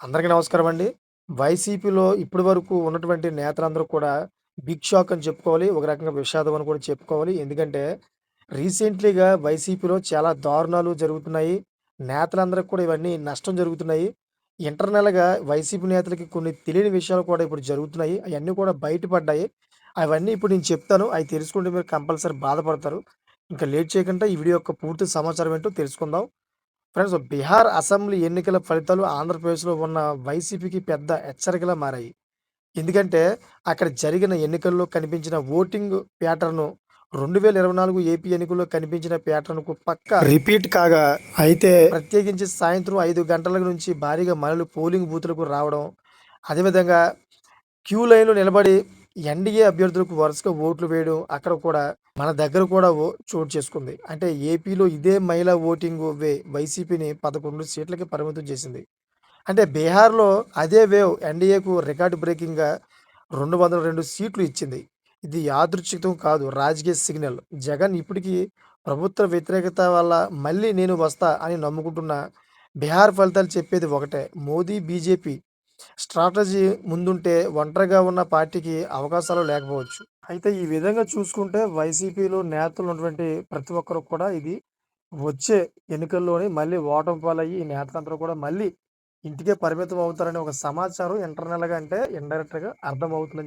అందరికీ నమస్కారం అండి. వైసీపీలో ఇప్పటి వరకు ఉన్నటువంటి నేతలందరూ కూడా బిగ్ షాక్ అని చెప్పుకోవాలి. ఒక రకంగా విషాదం అని కూడా చెప్పుకోవాలి. ఎందుకంటే రీసెంట్‌లీగా వైసీపీలో చాలా దారుణాలు జరుగుతున్నాయి. నేతలందరికి కూడా ఇవన్నీ నష్టం జరుగుతున్నాయి. ఇంటర్నల్‌గా వైసీపీ నేతలకి కొన్ని తెలియని విషయాలు కూడా ఇప్పుడు జరుగుతున్నాయి. అవన్నీ కూడా బయటపడ్డాయి. అవన్నీ ఇప్పుడు నేను చెప్తాను. అవి తెలుసుకుంటే మీరు కంపల్సరీ బాధపడతారు. ఇంకా లేట్ చేయకుండా ఈ వీడియో యొక్క పూర్తి సమాచారం ఏంటో తెలుసుకుందాం. ఫ్రెండ్స్ బీహార్ అసెంబ్లీ ఎన్నికల ఫలితాలు ఆంధ్రప్రదేశ్‌లో ఉన్న వైసీపీకి పెద్ద హెచ్చరికలా మారాయి. ఎందుకంటే అక్కడ జరిగిన ఎన్నికల్లో కనిపించిన ఓటింగ్ ప్యాటర్న్ 2024 ఏపీ ఎన్నికల్లో కనిపించిన ప్యాటర్న్‌కు పక్కా రిపీట్ కాగా అయితే ప్రత్యేకించి సాయంత్రం 5 గంటల నుంచి భారీగా మహిళలు పోలింగ్ బూత్‌లకు రావడం, అదేవిధంగా క్యూ లైన్‌లో నిలబడి ఎన్డీఏ అభ్యర్థులకు వరుసగా ఓట్లు వేయడం అక్కడ కూడా మన దగ్గర కూడా ఓ చోటు చేసుకుంది. అంటే ఏపీలో ఇదే మహిళా ఓటింగ్ వే వైసీపీని 11 సీట్లకి పరిమితం చేసింది. అంటే బీహార్‌లో అదే వేవ్ ఎన్డీఏకు రికార్డ్ బ్రేకింగ్‌గా 202 సీట్లు ఇచ్చింది. ఇది యాదృచ్ఛికం కాదు రాజకీయ సిగ్నల్. జగన్ ఇప్పటికీ ప్రభుత్వ వ్యతిరేకత వల్ల మళ్ళీ నేను వస్తా అని నమ్ముకుంటున్న బీహార్ ఫలితాలు చెప్పేది ఒకటే మోదీ, బీజేపీ స్ట్రాటజీ ముందుంటే ఒంటరిగా ఉన్న పార్టీకి అవకాశాలు లేకపోవచ్చు. అయితే ఈ విధంగా చూసుకుంటే వైసీపీలో నేతలు ఉన్నటువంటి ప్రతి ఒక్కరు కూడా ఇది వచ్చే ఎన్నికల్లోని మళ్ళీ ఓటమి పాలయ్యి ఈ నేతలందరూ కూడా మళ్ళీ ఇంటికే పరిమితం అవుతారనే ఒక సమాచారం ఇంటర్నల్‌గా అంటే ఇండైరెక్ట్‌గా అర్థమవుతుందని